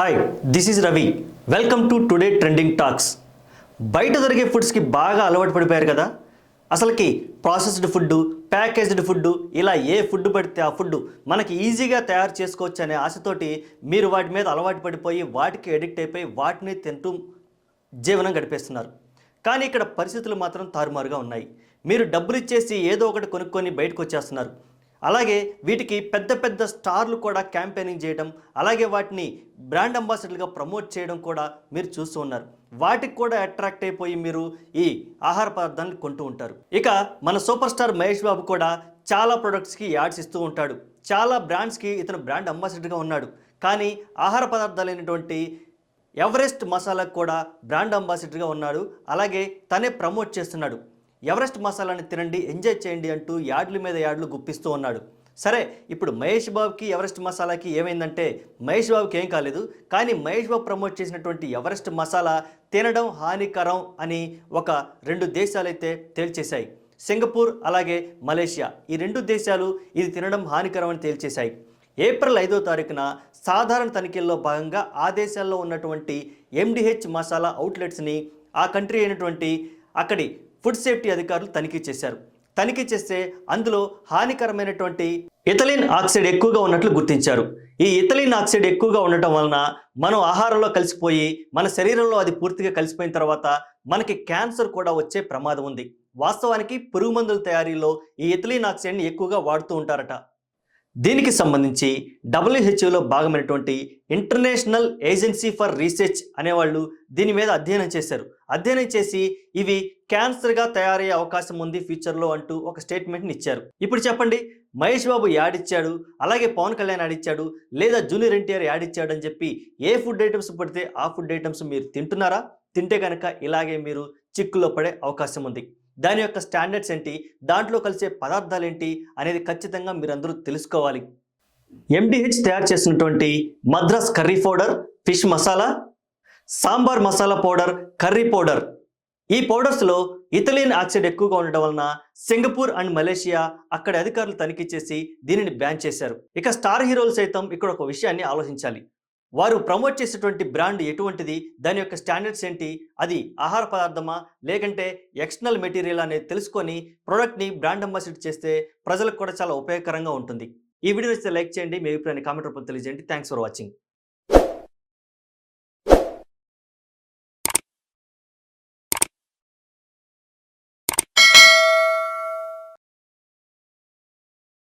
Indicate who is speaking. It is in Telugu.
Speaker 1: Hi this is Ravi welcome to today trending talks బయట దొరికే ఫుడ్స్కి బాగా అలవాటు పడిపోయారు కదా? అసలుకి ప్రాసెస్డ్ ఫుడ్ ప్యాకేజ్డ్ ఫుడ్ ఇలా ఏ ఫుడ్ పడితే ఆ ఫుడ్ మనకి ఈజీగా తయారు చేసుకోవచ్చు అనే ఆశతోటి మీరు వాటి మీద అలవాటు పడిపోయి వాటికి ఎడిక్ట్ అయిపోయి వాటిని తింటూ జీవనం గడిపేస్తున్నారు. కానీ ఇక్కడ పరిస్థితులు మాత్రం తారుమారుగా ఉన్నాయి. మీరు డబ్బులు ఇచ్చేసి ఏదో ఒకటి కొనుక్కొని బయటకు వచ్చేస్తున్నారు. అలాగే వీటికి పెద్ద పెద్ద స్టార్లు కూడా క్యాంపెయినింగ్ చేయడం అలాగే వాటిని బ్రాండ్ అంబాసిడర్లుగా ప్రమోట్ చేయడం కూడా మీరు చూస్తూ ఉన్నారు. వాటికి కూడా అట్రాక్ట్ అయిపోయి మీరు ఈ ఆహార పదార్థాలను కొంటూ ఉంటారు. ఇక మన సూపర్ స్టార్ మహేష్ బాబు కూడా చాలా ప్రొడక్ట్స్కి యాడ్స్ ఇస్తూ ఉంటాడు. చాలా బ్రాండ్స్కి ఇతను బ్రాండ్ అంబాసిడర్గా ఉన్నాడు. కానీ ఆహార పదార్థాలైనటువంటి ఎవరెస్ట్ మసాలాకు కూడా బ్రాండ్ అంబాసిడర్గా ఉన్నాడు. అలాగే తనే ప్రమోట్ చేస్తున్నాడు. ఎవరెస్ట్ మసాలాని తినండి ఎంజాయ్ చేయండి అంటూ యాడ్ల మీద యాడ్లు గుప్పిస్తూ ఉన్నాడు. సరే ఇప్పుడు మహేష్ బాబుకి ఎవరెస్ట్ మసాలాకి ఏమైందంటే మహేష్ బాబుకి ఏం కాలేదు కానీ మహేష్ బాబు ప్రమోట్ చేసినటువంటి ఎవరెస్ట్ మసాలా తినడం హానికరం అని ఒక రెండు దేశాలైతే తేల్చేశాయి. సింగపూర్ అలాగే మలేషియా. ఈ రెండు దేశాలు ఇది తినడం హానికరం అని తేల్చేశాయి. ఏప్రిల్ ఐదో తారీఖున సాధారణ తనిఖీల్లో భాగంగా ఆ దేశాల్లో ఉన్నటువంటి ఎండిహెచ్ మసాలా అవుట్లెట్స్ని ఆ కంట్రీ అయినటువంటి అక్కడి ఫుడ్ సేఫ్టీ అధికారులు తనిఖీ చేశారు. తనిఖీ చేస్తే అందులో హానికరమైనటువంటి ఇథలిన్ ఆక్సైడ్ ఎక్కువగా ఉన్నట్లు గుర్తించారు. ఈ ఇథలిన్ ఆక్సైడ్ ఎక్కువగా ఉండటం వలన మనం ఆహారంలో కలిసిపోయి మన శరీరంలో అది పూర్తిగా కలిసిపోయిన తర్వాత మనకి క్యాన్సర్ కూడా వచ్చే ప్రమాదం ఉంది. వాస్తవానికి పురుగు మందుల తయారీలో ఈ ఇథలిన్ ఆక్సైడ్ని ఎక్కువగా వాడుతూ ఉంటారట. దీనికి సంబంధించి డబ్ల్యూహెచ్ఓలో భాగమైనటువంటి ఇంటర్నేషనల్ ఏజెన్సీ ఫర్ రీసెర్చ్ అనేవాళ్ళు దీని మీద అధ్యయనం చేశారు. అధ్యయనం చేసి ఇవి క్యాన్సర్గా తయారయ్యే అవకాశం ఉంది ఫ్యూచర్లో అంటూ ఒక స్టేట్మెంట్ని ఇచ్చారు. ఇప్పుడు చెప్పండి మహేష్ బాబు యాడ్ ఇచ్చాడు అలాగే పవన్ కళ్యాణ్ యాడ్ ఇచ్చాడు లేదా జూనియర్ ఎన్టీఆర్ యాడ్ ఇచ్చాడు అని చెప్పి ఏ ఫుడ్ ఐటమ్స్ పడితే ఆ ఫుడ్ ఐటమ్స్ మీరు తింటున్నారా? తింటే కనుక ఇలాగే మీరు చిక్కులో పడే అవకాశం ఉంది. దాని యొక్క స్టాండర్డ్స్ ఏంటి? దాంట్లో కలిసే పదార్థాలు ఏంటి అనేది ఖచ్చితంగా మీరందరూ తెలుసుకోవాలి. ఎండిహెచ్ తయారు చేసినటువంటి Madras curry powder fish masala sambar masala powder curry powder. ఈ పౌడర్స్లో ఇథలిన్ ఆక్సైడ్ ఎక్కువగా ఉండడం వలన సింగపూర్ అండ్ మలేషియా అక్కడి అధికారులు తనిఖీ చేసి దీనిని బ్యాన్ చేశారు. ఇక స్టార్ హీరోలు సైతం ఇక్కడ ఒక విషయాన్ని ఆలోచించాలి. వారు ప్రమోట్ చేసేటువంటి బ్రాండ్ ఎటువంటిది? దాని యొక్క స్టాండర్డ్స్ ఏంటి? అది ఆహార పదార్థమా? లేకంటే ఎక్స్టర్నల్ మెటీరియల్ అనేది తెలుసుకొని ప్రోడక్ట్ని బ్రాండ్ అంబాసిడర్ చేస్తే ప్రజలకు కూడా చాలా ఉపయోగకరంగా ఉంటుంది. ఈ వీడియో నచ్చితే లైక్ చేయండి. మీ అభిప్రాయాన్ని కామెంట్ రూపంలో తెలియజేయండి. Thanks for watching.